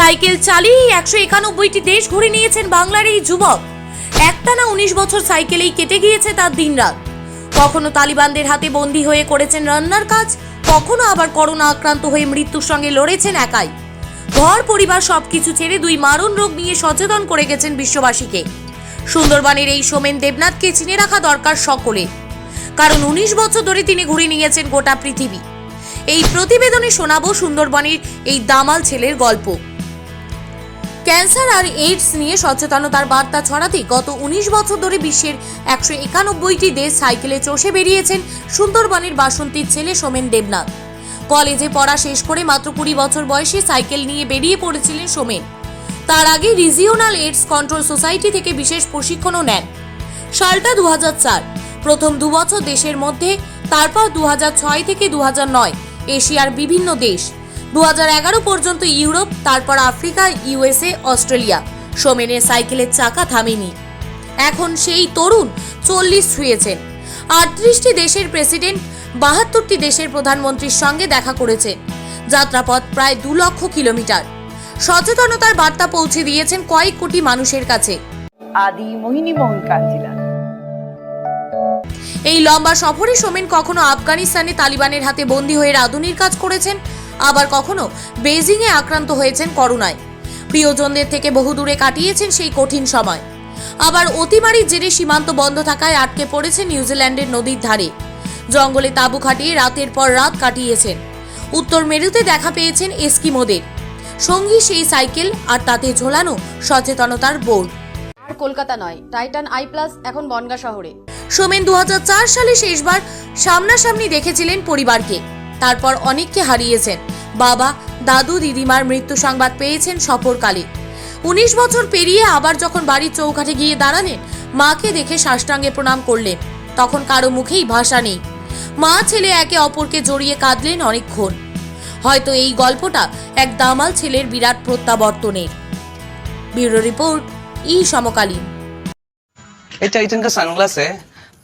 Cycle চালিয়ে একশো একানব্বইটি দেশ ঘুরে নিয়েছেন বাংলার এই যুবক। একটানা উনিশ বছর সাইকেলেই কেটে গিয়েছে তার দিনরাত। কখনো তালিবানদের হাতে বন্দী হয়ে করেছেন রান্নার কাজ, কখনো আবার করোনা আক্রান্ত হয়ে মৃত্যুর সঙ্গে লড়েছেন একাই। ঘর, পরিবার সবকিছু ছেড়ে দুই মারণ রোগ নিয়ে সচেতন করে গেছেন বিশ্ববাসীকে। সুন্দরবনের এই সোমেন দেবনাথকে চিনে রাখা দরকার সকলে। কারণ উনিশ বছর ধরে তিনি ঘুরে নিয়েছেন গোটা পৃথিবী। এই প্রতিবেদনে শোনাবো সুন্দরবনের এই দামাল ছেলের গল্প। ক্যান্সার আর এইডস নিয়ে সচেতনতার বার্তা ছড়াতে গত উনিশ বছর ধরে বিশ্বের একশো একানব্বইটি দেশ সাইকেলে চষে বেরিয়েছেন সুন্দরবনের বাসন্তীর ছেলে সোমেন দেবনাথ। কলেজে পড়া শেষ করে মাত্র কুড়ি বছর বয়সে সাইকেল নিয়ে বেরিয়ে পড়েছিলেন সোমেন। তার আগে রিজিওনাল এইডস কন্ট্রোল সোসাইটি থেকে বিশেষ প্রশিক্ষণও নেন। সালটা দু প্রথম দু বছর দেশের মধ্যে, তারপর দু থেকে দু এশিয়ার বিভিন্ন দেশ। দু পর্যন্ত ইউরোপ, তারপর আফ্রিকা, ইউএসএ, অস্ট্রেলিয়া। সোমেনের সাইকেলের চাকা থামেনি। এখন সেই তরুণ চল্লিশ ছুঁয়েছেন। আটত্রিশটি দেশের প্রেসিডেন্ট, বাহাত্তরটি দেশের প্রধানমন্ত্রীর সঙ্গে দেখা করেছেন যাত্রাপথ প্রায় দু লক্ষ কিলোমিটার। সচেতনতার বার্তা পৌঁছে দিয়েছেন কয়েক কোটি মানুষের কাছে। আদি মোহিনী মোহন কাঞ্জিলা এই লম্বা সফরে সোমেন কখনো আফগানিস্তানে তালিবানের হাতে বন্দী হয়ে রাঁধুনির কাজ করেছেন, আবার কখনো বেজিংয়ে আক্রান্ত হয়েছেন করোনায় প্রিয়জনদের থেকে বহু দূরে কাটিয়েছেন সেই কঠিন সময়। আবার অতিমারির জেরে সীমান্ত বন্ধ থাকায় আটকে পড়েছেন নিউজিল্যান্ডের নদীর ধারে। জঙ্গলে তাঁবু খাটিয়ে রাতের পর রাত কাটিয়েছেন। উত্তর মেরুতে দেখা পেয়েছেন এস্কিমোদের। সঙ্গী সেই সাইকেল আর তাতে ঝোলানো সচেতনতার বোর্ড। আর কলকাতা নয়, টাইটান আই প্লাস, এখন বনগা শহরে। সোমেন দুহাজার চার সালে শেষবার সামনাসামনি দেখেছিলেন পরিবারকে। তারপর অনেককে হারিয়েছেন। বাবা, দাদু, দিদিমার মৃত্যু সংবাদ পেয়েছেন সফরকালে। উনিশ বছর পেরিয়ে আবার যখন বাড়ির চৌকাঠে গিয়ে দাঁড়ালেন, মাকে দেখে সাষ্টাঙ্গে প্রণাম করলেন। তখন কারও মুখেই ভাষা নেই। মা ছেলে একে অপরকে জড়িয়ে কাঁদলেন অনেকক্ষণ। হয়তো এই গল্পটা এক দামাল ছেলের বিরাট প্রত্যাবর্তনের। ব্যুরো রিপোর্ট, ই সমকালীন। এটা ইতন সানগ্লাস